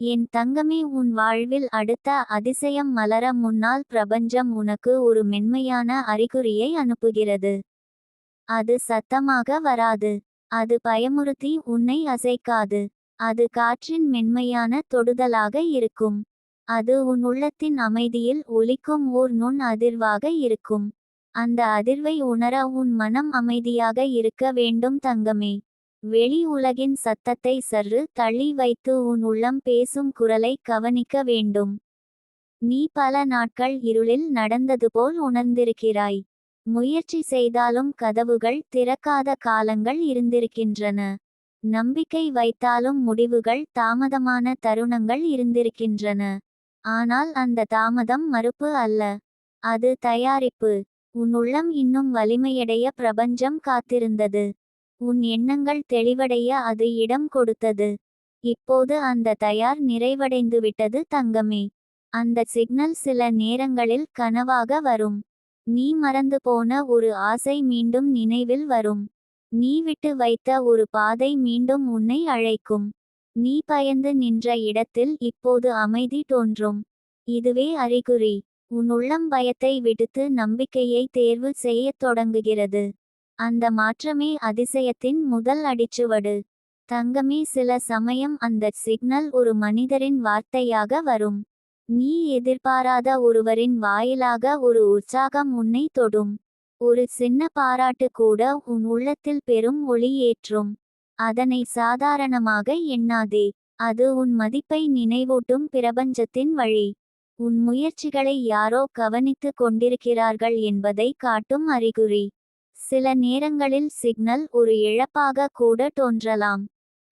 என் தங்கமே உன் வாழ்வில் அடுத்த அதிசயம் மலர முன்னால் பிரபஞ்சம் உனக்கு ஒரு மென்மையான அறிகுறியை அனுப்புகிறது. அது சத்தமாக வராது. அது பயமுறுத்தி உன்னை அசைக்காது. அது காற்றின் மென்மையான தொடுதலாக இருக்கும். அது உன் உள்ளத்தின் அமைதியில் ஒலிக்கும் ஓர் நுண் அதிர்வாக இருக்கும். அந்த அதிர்வை உணர உன் மனம் அமைதியாக இருக்க வேண்டும் தங்கமே. வெளி உலகின் சத்தத்தை சற்று தள்ளி வைத்து உன் உள்ளம் பேசும் குரலை கவனிக்க வேண்டும். நீ பல நாட்கள் இருளில் நடந்தது போல் உணர்ந்திருக்கிறாய். முயற்சி செய்தாலும் கதவுகள் திறக்காத காலங்கள் இருந்திருக்கின்றன. நம்பிக்கை வைத்தாலும் முடிவுகள் தாமதமான தருணங்கள் இருந்திருக்கின்றன. ஆனால் அந்த தாமதம் மறுப்பு அல்ல. அது தயாரிப்பு. உன் உள்ளம் இன்னும் வலிமையடைய பிரபஞ்சம் காத்திருந்தது. உன் எண்ணங்கள் தெளிவடைய அது இடம் கொடுத்தது. இப்போது அந்த தயார் நிறைவடைந்துவிட்டது தங்கமே. அந்த சிக்னல் சில நேரங்களில் கனவாக வரும். நீ மறந்து போன ஒரு ஆசை மீண்டும் நினைவில் வரும். நீ விட்டு வைத்த ஒரு பாதை மீண்டும் உன்னை அழைக்கும். நீ பயந்து நின்ற இடத்தில் இப்போது அமைதி தோன்றும். இதுவே அறிகுறி. உன் உள்ளம் பயத்தை விடுத்து நம்பிக்கையை தேர்வு செய்யத் தொடங்குகிறது. அந்த மாற்றமே அதிசயத்தின் முதல் அடிச்சுவடு. தங்கமே சில சமயம் அந்த சிக்னல் ஒரு மனிதரின் வார்த்தையாக வரும். நீ எதிர்பாராத ஒருவரின் வாயிலாக ஒரு உற்சாகம் உன்னை தொடும். ஒரு சின்ன பாராட்டு கூட உன் உள்ளத்தில் பெரும் ஒளி ஏற்றும். அதனை சாதாரணமாக எண்ணாதே. அது உன் மதிப்பை நினைவூட்டும் பிரபஞ்சத்தின் வழி. உன் முயற்சிகளை யாரோ கவனித்து கொண்டிருக்கிறார்கள் என்பதை காட்டும் அறிகுறி. சில நேரங்களில் சிக்னல் ஒரு இழப்பாக கூட தோன்றலாம்.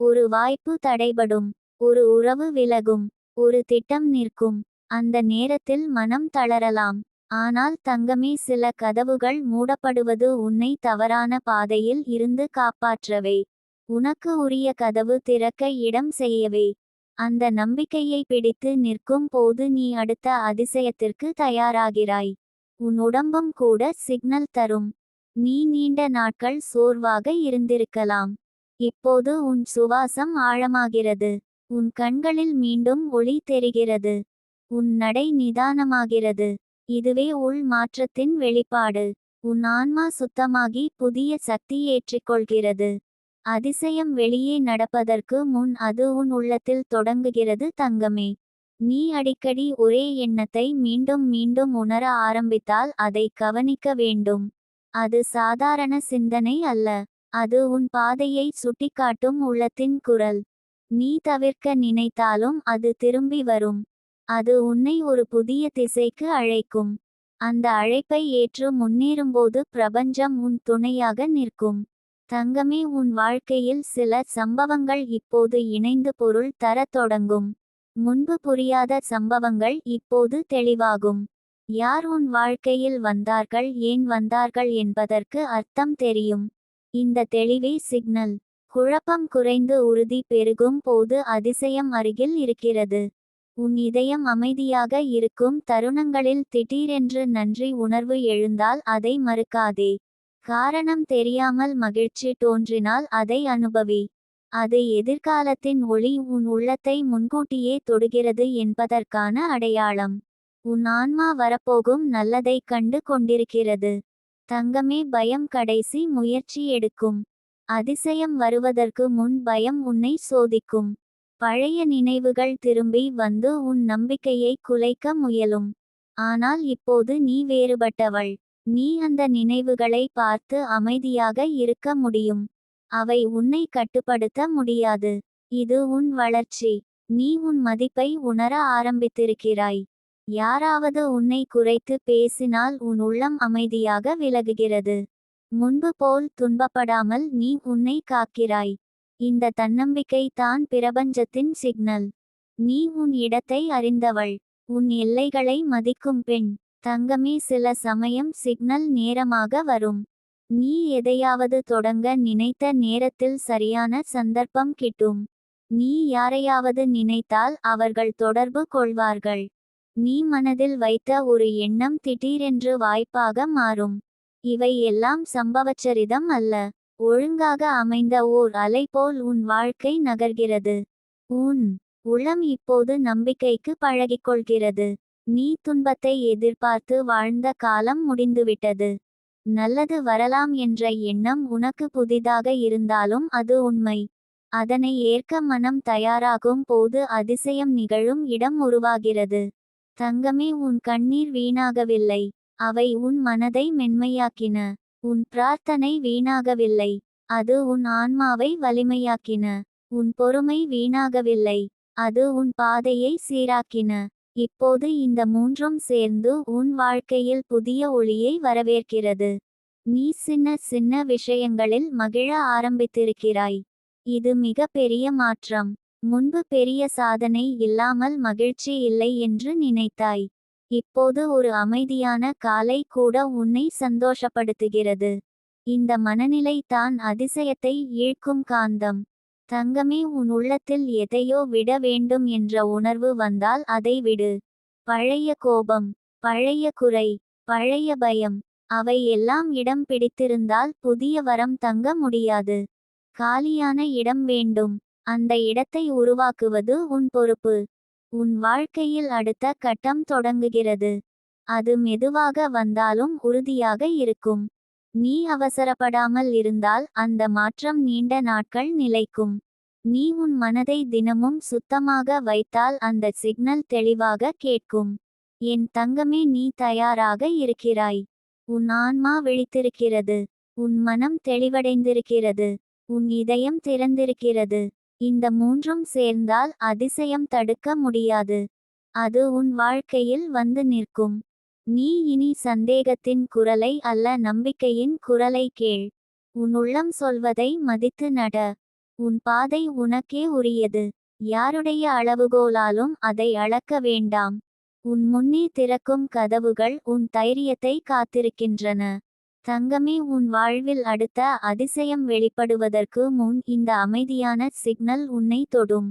ஒரு வாய்ப்பு தடைபடும். ஒரு உறவு விலகும். ஒரு திட்டம் நிற்கும். அந்த நேரத்தில் மனம் தளரலாம். ஆனால் தங்கமே சில கதவுகள் மூடப்படுவது உன்னை தவறான பாதையில் இருந்து காப்பாற்றவே. உனக்கு உரிய கதவு திறக்க இடம் செய்யவே. அந்த நம்பிக்கையை பிடித்து நிற்கும் போது நீ அடுத்த அதிசயத்திற்கு தயாராகிறாய். உன் உடம்பும் கூட சிக்னல் தரும். நீ நீண்ட நாட்கள் சோர்வாக இருந்திருக்கலாம். இப்போது உன் சுவாசம் ஆழமாகிறது. உன் கண்களில் மீண்டும் ஒளி தெரிகிறது. உன் நடை நிதானமாகிறது. இதுவே உள் மாற்றத்தின் வெளிப்பாடு. உன் ஆன்மா சுத்தமாகி புதிய சக்தி ஏற்றிக்கொள்கிறது. அதிசயம் வெளியே நடப்பதற்கு முன் அது உன் உள்ளத்தில் தொடங்குகிறது தங்கமே. நீ அடிக்கடி ஒரே எண்ணத்தை மீண்டும் மீண்டும் உணர ஆரம்பித்தால் அதை கவனிக்க வேண்டும். அது சாதாரண சிந்தனை அல்ல. அது உன் பாதையை சுட்டிக்காட்டும் உள்ளத்தின் குரல். நீ தவிர்க்க நினைத்தாலும் அது திரும்பி வரும். அது உன்னை ஒரு புதிய திசைக்கு அழைக்கும். அந்த அழைப்பை ஏற்று முன்னேறும்போது பிரபஞ்சம் உன் துணையாக நிற்கும். தங்கமே உன் வாழ்க்கையில் சில சம்பவங்கள் இப்போது இணைந்து பொருள் தரத் தொடங்கும். முன்பு புரியாத சம்பவங்கள் இப்போது தெளிவாகும். யார் உன் வாழ்க்கையில் வந்தார்கள் ஏன் வந்தார்கள் என்பதற்கு அர்த்தம் தெரியும். இந்த தெளிவே சிக்னல். குழப்பம் குறைந்து உறுதி பெருகும் போது அதிசயம் அருகில் இருக்கிறது. உன் இதயம் அமைதியாக இருக்கும் தருணங்களில் திடீரென்று நன்றி உணர்வு எழுந்தால் அதை மறுக்காதே. காரணம் தெரியாமல் மகிழ்ச்சி தோன்றினால் அதை அனுபவி. அது எதிர்காலத்தின் ஒளி உன் உள்ளத்தை முன்கூட்டியே தொடுகிறது என்பதற்கான அடையாளம். உன் ஆன்மா வரப்போகும் நல்லதை கண்டு கொண்டிருக்கிறது. தங்கமே பயம் கடைசி முயற்சி எடுக்கும். அதிசயம் வருவதற்கு முன் பயம் உன்னை சோதிக்கும். பழைய நினைவுகள் திரும்பி வந்து உன் நம்பிக்கையை குலைக்க முயலும். ஆனால் இப்போது நீ வேறுபட்டவள். நீ அந்த நினைவுகளை பார்த்து அமைதியாக இருக்க முடியும். அவை உன்னை கட்டுப்படுத்த முடியாது. இது உன் வளர்ச்சி. நீ உன் மதிப்பை உணர ஆரம்பித்திருக்கிறாய். யாராவது உன்னை குறைத்து பேசினால் உன் உள்ளம் அமைதியாக விலகுகிறது. முன்பு போல் துன்பப்படாமல் நீ உன்னை காக்கிறாய். இந்த தன்னம்பிக்கை தான் பிரபஞ்சத்தின் சிக்னல். நீ உன் இடத்தை அறிந்தவள். உன் எல்லைகளை மதிக்கும் பெண். தங்கமே சில சமயம் சிக்னல் நேரமாக வரும். நீ எதையாவது தொடங்க நினைத்த நேரத்தில் சரியான சந்தர்ப்பம் கிட்டும். நீ யாரையாவது நினைத்தால் அவர்கள் தொடர்பு கொள்வார்கள். நீ மனதில் வைத்த ஒரு எண்ணம் திடீரென்று வாய்ப்பாக மாறும். இவை எல்லாம் சம்பவச்சரிதம் அல்ல. ஒழுங்காக அமைந்த ஓர் அலை போல் உன் வாழ்க்கை நகர்கிறது. உன் உளம் இப்போது நம்பிக்கைக்கு பழகிக்கொள்கிறது. நீ துன்பத்தை எதிர்பார்த்து வாழ்ந்த காலம் முடிந்துவிட்டது. நல்லது வரலாம் என்ற எண்ணம் உனக்கு புதிதாக இருந்தாலும் அது உண்மை. அதனை ஏற்க மனம் தயாராகும் போது அதிசயம் நிகழும் இடம் உருவாகிறது. தங்கமே உன் கண்ணீர் வீணாகவில்லை. அவை உன் மனதை மென்மையாக்கின. உன் பிரார்த்தனை வீணாகவில்லை. அது உன் ஆன்மாவை வலிமையாக்கின. உன் பொறுமை வீணாகவில்லை. அது உன் பாதையை சீராக்கின. இப்போது இந்த மூன்றும் சேர்ந்து உன் வாழ்க்கையில் புதிய ஒளியை வரவேற்கிறது. நீ சின்ன சின்ன விஷயங்களில் மகிழ ஆரம்பித்திருக்கிறாய். இது மிக பெரிய மாற்றம். முன்பு பெரிய சாதனை இல்லாமல் மகிழ்ச்சி இல்லை என்று நினைத்தாய். இப்போது ஒரு அமைதியான காலை கூட உன்னை சந்தோஷப்படுத்துகிறது. இந்த மனநிலை தான் அதிசயத்தை ஈழ்க்கும் காந்தம். தங்கமே உன் உள்ளத்தில் எதையோ விட வேண்டும் என்ற உணர்வு வந்தால் அதை விடு. பழைய கோபம் பழைய குறை பழைய பயம் அவை எல்லாம் இடம் பிடித்திருந்தால் புதிய வரம் தங்க முடியாது. காலியான இடம் வேண்டும். அந்த இடத்தை உருவாக்குவது உன் பொறுப்பு. உன் வாழ்க்கையில் அடுத்த கட்டம் தொடங்குகிறது. அது மெதுவாக வந்தாலும் உறுதியாக இருக்கும். நீ அவசரப்படாமல் இருந்தால் அந்த மாற்றம் நீண்ட நாட்கள் நிலைக்கும். நீ உன் மனதை தினமும் சுத்தமாக வைத்தால் அந்த சிக்னல் தெளிவாக கேட்கும். என் தங்கமே நீ தயாராக இருக்கிறாய். உன் ஆன்மா விழித்திருக்கிறது. உன் மனம் தெளிவடைந்திருக்கிறது. உன் இதயம் திறந்திருக்கிறது. இந்த மூன்றும் சேர்ந்தால் அதிசயம் தடுக்க முடியாது. அது உன் வாழ்க்கையில் வந்து நிற்கும். நீ இனி சந்தேகத்தின் குரலை அல்ல நம்பிக்கையின் குரலை கேள். உன் உள்ளம் சொல்வதை மதித்து நட. உன் பாதை உனக்கே உரியது. யாருடைய அளவுகோலாலும் அதை அளக்க வேண்டாம். உன் முன்னே திறக்கும் கதவுகள் உன் தைரியத்தை காத்திருக்கின்றன. தங்கமே உன் வாழ்வில் அடுத்த அதிசயம் வெளிப்படுவதற்கு முன் இந்த அமைதியான சிக்னல் உன்னை தொடும்.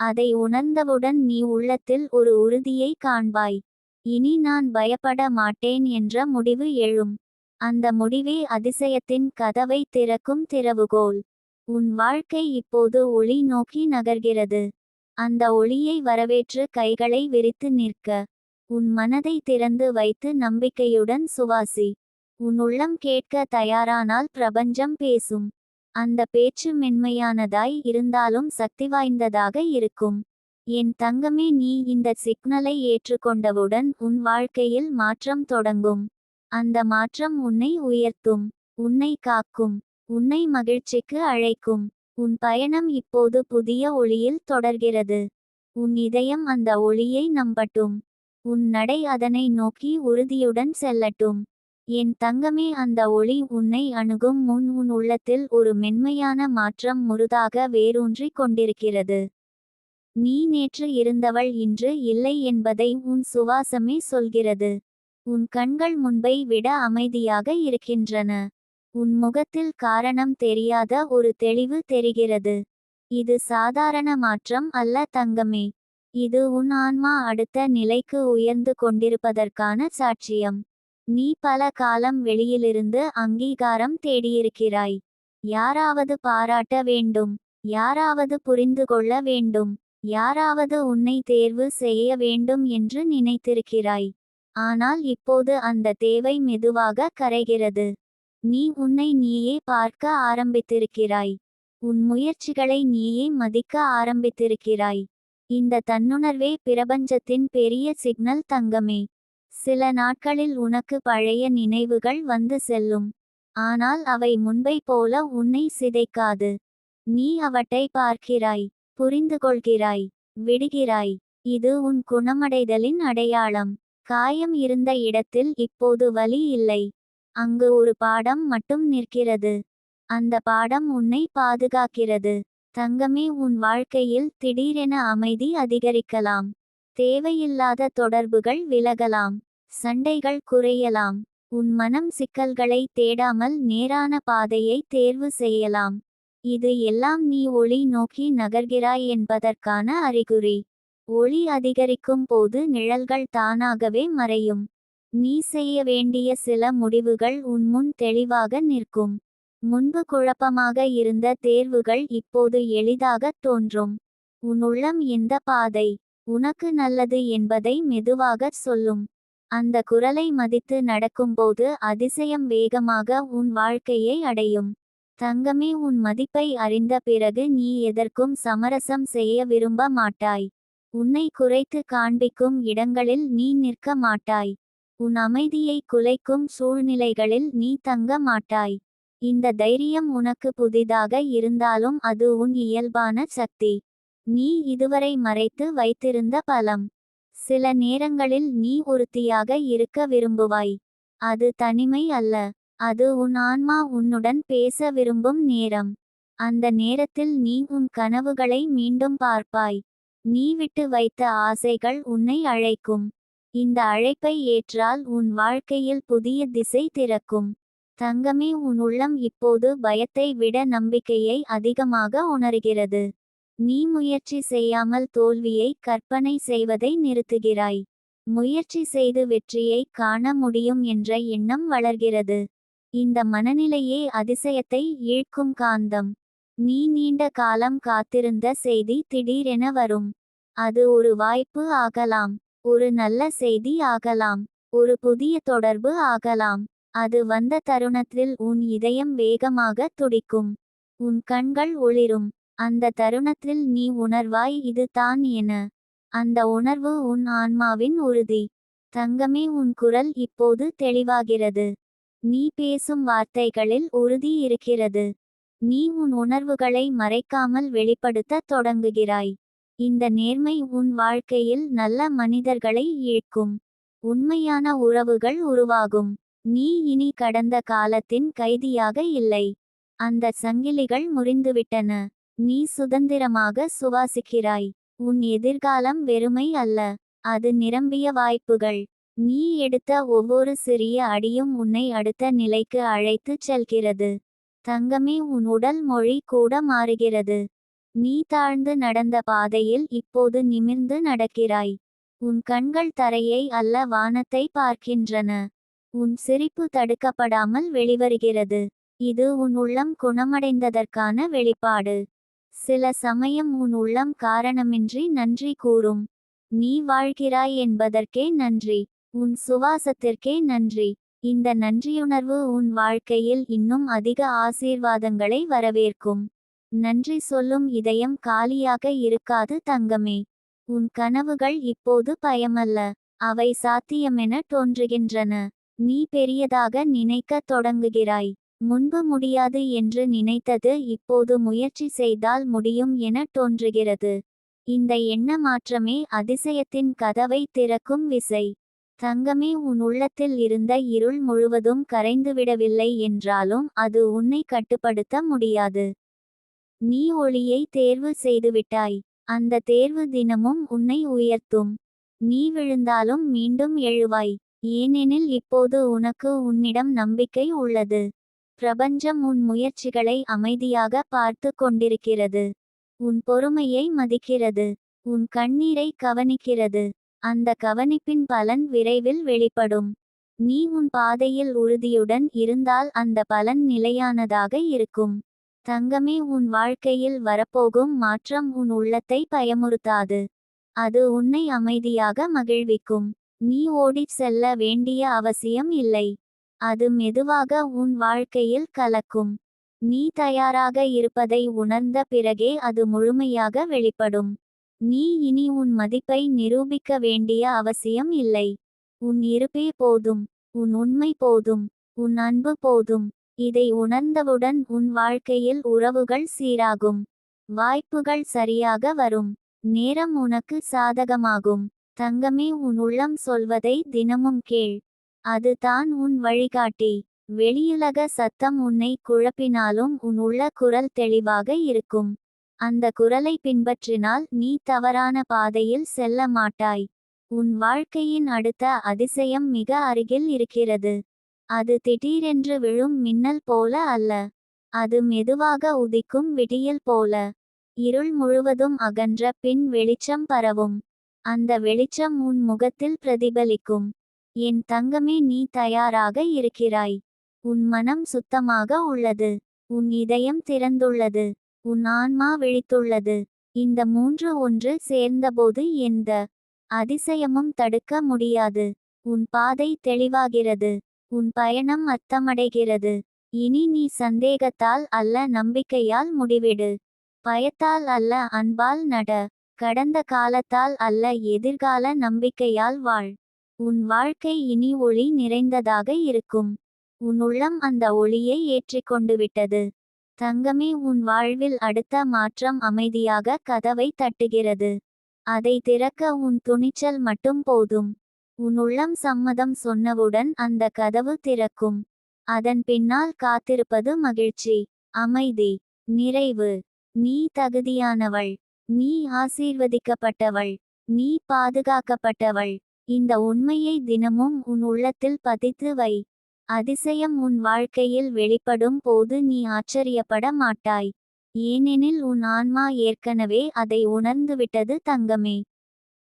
அதை உணர்ந்தவுடன் நீ உள்ளத்தில் ஒரு உறுதியை காண்பாய். இனி நான் பயப்பட மாட்டேன் என்ற முடிவு எழும். அந்த முடிவே அதிசயத்தின் கதவை திறக்கும் திறவுகோல். உன் வாழ்க்கை இப்போது ஒளி நோக்கி நகர்கிறது. அந்த ஒளியை வரவேற்று கைகளை விரித்து நிற்க. உன் மனதை திறந்து வைத்து நம்பிக்கையுடன் சுவாசி. உன் உள்ளம் கேட்க தயாரானால் பிரபஞ்சம் பேசும். அந்த பேச்சு மென்மையானதாய் இருந்தாலும் சக்தி வாய்ந்ததாக இருக்கும். என் தங்கமே நீ இந்த சிக்னலை ஏற்றுக்கொண்டவுடன் உன் வாழ்க்கையில் மாற்றம் தொடங்கும். அந்த மாற்றம் உன்னை உயர்த்தும் உன்னை காக்கும் உன்னை மகிழ்ச்சிக்கு அழைக்கும். உன் பயணம் இப்போது புதிய ஒளியில் தொடர்கிறது. உன் இதயம் அந்த ஒளியை நம்பட்டும். உன் நடை அதனை நோக்கி உறுதியுடன் செல்லட்டும். என் தங்கமே அந்த ஒளி உன்னை அணுகும் முன் உன் உள்ளத்தில் ஒரு மென்மையான மாற்றம் முருதாக வேரூன்றிக் கொண்டிருக்கிறது. நீ நேற்று இருந்தவள் இன்று இல்லை என்பதை உன் சுவாசமே சொல்கிறது. உன் கண்கள் முன்பை விட அமைதியாக இருக்கின்றன. உன் முகத்தில் காரணம் தெரியாத ஒரு தெளிவு தெரிகிறது. இது சாதாரண மாற்றம் அல்ல தங்கமே. இது உன் ஆன்மா அடுத்த நிலைக்கு உயர்ந்து கொண்டிருப்பதற்கான சாட்சியம். நீ பல காலம் வெளியிலிருந்து அங்கீகாரம் தேடியிருக்கிறாய். யாராவது பாராட்ட வேண்டும். யாராவது புரிந்து கொள்ள வேண்டும். யாராவது உன்னை தேர்வு செய்ய வேண்டும் என்று நினைத்திருக்கிறாய். ஆனால் இப்போது அந்த தேவை மெதுவாக கரைகிறது. நீ உன்னை நீயே பார்க்க ஆரம்பித்திருக்கிறாய். உன் முயற்சிகளை நீயே மதிக்க ஆரம்பித்திருக்கிறாய். இந்த தன்னுணர்வே பிரபஞ்சத்தின் பெரிய சிக்னல் தங்கமே. சில நாட்களில் உனக்கு பழைய நினைவுகள் வந்து செல்லும். ஆனால் அவை முன்பை போல உன்னை சிதைக்காது. நீ அவற்றை பார்க்கிறாய் புரிந்து கொள்கிறாய் விடுகிறாய். இது உன் குணமடைதலின் அடையாளம். காயம் இருந்த இடத்தில் இப்போது வலி இல்லை. அங்கு ஒரு பாடம் மட்டும் நிற்கிறது. அந்த பாடம் உன்னை பாதுகாக்கிறது. தங்கமே உன் வாழ்க்கையில் திடீரென அமைதி அதிகரிக்கலாம். தேவையில்லாத தொடர்புகள் விலகலாம். சண்டைகள் குறையலாம். உன் மனம் சிக்கல்களை தேடாமல் நேரான பாதையை தேர்வு செய்யலாம். இது எல்லாம் நீ ஒளி நோக்கி நகர்கிறாய் என்பதற்கான அறிகுறி. ஒளி அதிகரிக்கும் போது நிழல்கள் தானாகவே மறையும். நீ செய்ய வேண்டிய சில முடிவுகள் உன்முன் தெளிவாக நிற்கும். முன்பு குழப்பமாக இருந்த தேர்வுகள் இப்போது எளிதாகத் தோன்றும். உன் உள்ளம் இந்த பாதை? உனக்கு நல்லது என்பதை மெதுவாகச் சொல்லும். அந்த குரலை மதித்து நடக்கும்போது அதிசயம் வேகமாக உன் வாழ்க்கையை அடையும். தங்கமே உன் மதிப்பை அறிந்த பிறகு நீ எதற்கும் சமரசம் செய்ய விரும்ப மாட்டாய். உன்னை குறைத்து காண்பிக்கும் இடங்களில் நீ நிற்க மாட்டாய். உன் அமைதியை குலைக்கும் சூழ்நிலைகளில் நீ தங்க மாட்டாய். இந்த தைரியம் உனக்கு புதிதாக இருந்தாலும் அது உன் இயல்பான சக்தி. நீ இதுவரை மறைத்து வைத்திருந்த பலம் சில நேரங்களில் நீ ஒருத்தியாக இருக்க விரும்புவாய். அது தனிமை அல்ல. அது உன் ஆன்மா உன்னுடன் பேச விரும்பும் நேரம். அந்த நேரத்தில் நீ உன் கனவுகளை மீண்டும் பார்ப்பாய். நீ விட்டு வைத்த ஆசைகள் உன்னை அழைக்கும். இந்த அழைப்பை ஏற்றால் உன் வாழ்க்கையில் புதிய திசை திறக்கும். தங்கமே உன் உள்ளம் இப்போது பயத்தை விட நம்பிக்கையை அதிகமாக உணர்கிறது. நீ முயற்சி செய்யாமல் தோல்வியை கற்பனை செய்வதை நிறுத்துகிறாய். முயற்சி செய்து வெற்றியை காண முடியும் என்ற எண்ணம் வளர்கிறது. இந்த மனநிலையே அதிசயத்தை ஈழ்க்கும் காந்தம். நீ நீண்ட காலம் காத்திருந்த செய்தி திடீரென வரும். அது ஒரு வாய்ப்பு ஆகலாம். ஒரு நல்ல செய்தி ஆகலாம். ஒரு புதிய தொடர்பு ஆகலாம். அது வந்த தருணத்தில் உன் இதயம் வேகமாக துடிக்கும். உன் கண்கள் ஒளிரும். அந்த தருணத்தில் நீ உணர்வாய் இது தான் என. அந்த உணர்வு உன் ஆன்மாவின் உறுதி. தங்கமே உன் குரல் இப்போது தெளிவாகிறது. நீ பேசும் வார்த்தைகளில் உறுதி இருக்கிறது. நீ உன் உணர்வுகளை மறைக்காமல் வெளிப்படுத்த தொடங்குகிறாய். இந்த நேர்மை உன் வாழ்க்கையில் நல்ல மனிதர்களை ஈழ்க்கும் உண்மையான உறவுகள் உருவாகும். நீ இனி கடந்த காலத்தின் கைதியாக இல்லை. அந்த சங்கிலிகள் முறிந்துவிட்டன. நீ சுதந்திரமாக சுவாசிக்கிறாய். உன் எதிர்காலம் வெறுமை அல்ல. அது நிரம்பிய வாய்ப்புகள். நீ எடுத்த ஒவ்வொரு சிறிய அடியும் உன்னை அடுத்த நிலைக்கு அழைத்துச் செல்கிறது. தங்கமே உன் உடல் மொழி கூட மாறுகிறது. நீ தாழ்ந்து நடந்த பாதையில் இப்போது நிமிர்ந்து நடக்கிறாய். உன் கண்கள் தரையை அல்ல வானத்தை பார்க்கின்றன. உன் சிரிப்பு தடுக்கப்படாமல் வெளிவருகிறது. இது உன் உள்ளம் குணமடைந்ததற்கான வெளிப்பாடு. சில சமயம் உன் உள்ளம் காரணமின்றி நன்றி கூறும். நீ வாழ்கிறாய் என்பதற்கே நன்றி. உன் சுவாசத்திற்கே நன்றி. இந்த நன்றியுணர்வு உன் வாழ்க்கையில் இன்னும் அதிக ஆசீர்வாதங்களை வரவேற்கும். நன்றி சொல்லும் இதயம் காலியாக இருக்காது தங்கமே. உன் கனவுகள் இப்போது பயமல்ல. அவை சாத்தியமென தோன்றுகின்றன. நீ பெரியதாக நினைக்கத் தொடங்குகிறாய். முன்பு முடியாது என்று நினைத்தது இப்போது முயற்சி செய்தால் முடியும் என தோன்றுகிறது. இந்த எண்ண மாற்றமே அதிசயத்தின் கதவை திறக்கும் விசை. தங்கமே உன் உள்ளத்தில் இருந்த இருள் முழுவதும் கரைந்துவிடவில்லை என்றாலும் அது உன்னை கட்டுப்படுத்த முடியாது. நீ ஒளியை தேர்வு செய்துவிட்டாய். அந்த தேர்வு தினமும் உன்னை உயர்த்தும். நீ விழுந்தாலும் மீண்டும் எழுவாய். ஏனெனில் இப்போது உனக்கு உன்னிடம் நம்பிக்கை உள்ளது. பிரபஞ்சம் உன் முயற்சிகளை அமைதியாக பார்த்து கொண்டிருக்கிறது. உன் பொறுமையை மதிக்கிறது. உன் கண்ணீரை கவனிக்கிறது. அந்த கவனிப்பின் பலன் விரைவில் வெளிப்படும். நீ உன் பாதையில் உறுதியுடன் இருந்தால் அந்த பலன் நிலையானதாக இருக்கும். தங்கமே உன் வாழ்க்கையில் வரப்போகும் மாற்றம் உன் உள்ளத்தை பயமுறுத்தாது. அது உன்னை அமைதியாக மகிழ்விக்கும். நீ ஓடிச் செல்ல வேண்டிய அவசியம் இல்லை. அது மெதுவாக உன் வாழ்க்கையில் கலக்கும். நீ தயாராக இருப்பதை உணர்ந்த பிறகே அது முழுமையாக வெளிப்படும். நீ இனி உன் மதிப்பை நிரூபிக்க வேண்டிய அவசியம் இல்லை. உன் இருப்பே போதும் உன் உண்மை போதும் உன் அன்பு போதும். இதை உணர்ந்தவுடன் உன் வாழ்க்கையில் உறவுகள் சீராகும். வாய்ப்புகள் சரியாக வரும். நேரம் உனக்கு சாதகமாகும். தங்கமே உன் உள்ளம் சொல்வதை தினமும் கேள். அது தான் உன் வழிகாட்டி. வெளியுலக சத்தம் உன்னை குழப்பினாலும் உன் உள்ள குரல் தெளிவாக இருக்கும். அந்த குரலை பின்பற்றினால் நீ தவறான பாதையில் செல்ல மாட்டாய். உன் வாழ்க்கையின் அடுத்த அதிசயம் மிக அருகில் இருக்கிறது. அது திடீரென்று விழும் மின்னல் போல அல்ல. அது மெதுவாக உதிக்கும் விடியல் போல. இருள் முழுவதும் அகன்ற பின் வெளிச்சம் பரவும். அந்த வெளிச்சம் உன் முகத்தில் பிரதிபலிக்கும். என் தங்கமே நீ தயாராக இருக்கிறாய். உன் மனம் சுத்தமாக உள்ளது. உன் இதயம் திறந்துள்ளது. உன் ஆன்மா விழித்துள்ளது. இந்த மூன்று ஒன்று சேர்ந்தபோது எந்த அதிசயமும் தடுக்க முடியாது. உன் பாதை தெளிவாகிறது. உன் பயணம் அர்த்தமடைகிறது. இனி நீ சந்தேகத்தால் அல்ல நம்பிக்கையால் முடிவிடு. பயத்தால் அல்ல அன்பால் நட. கடந்த காலத்தால் அல்ல எதிர்கால நம்பிக்கையால் வாழ். உன் வாழ்க்கை இனி ஒளி நிறைந்ததாக இருக்கும். உன் உள்ளம் அந்த ஒளியை ஏற்றிக்கொண்டு விட்டது தங்கமே உன் வாழ்வில் அடுத்த மாற்றம் அமைதியாக கதவை தட்டுகிறது. அதை திறக்க உன் துணிச்சல் மட்டும் போதும். உன் உள்ளம் சம்மதம் சொன்னவுடன் அந்த கதவு திறக்கும். அதன் பின்னால் காத்திருப்பது மகிழ்ச்சி அமைதி நிறைவு. நீ தகுதியானவள். நீ ஆசீர்வதிக்கப்பட்டவள். நீ பாதுகாக்கப்பட்டவள். இந்த உண்மையை தினமும் உன் உள்ளத்தில் பதித்து வை. அதிசயம் உன் வாழ்க்கையில் வெளிப்படும் போது நீ ஆச்சரியப்பட மாட்டாய். ஏனெனில் உன் ஆன்மா ஏற்கனவே அதை உணர்ந்துவிட்டது தங்கமே.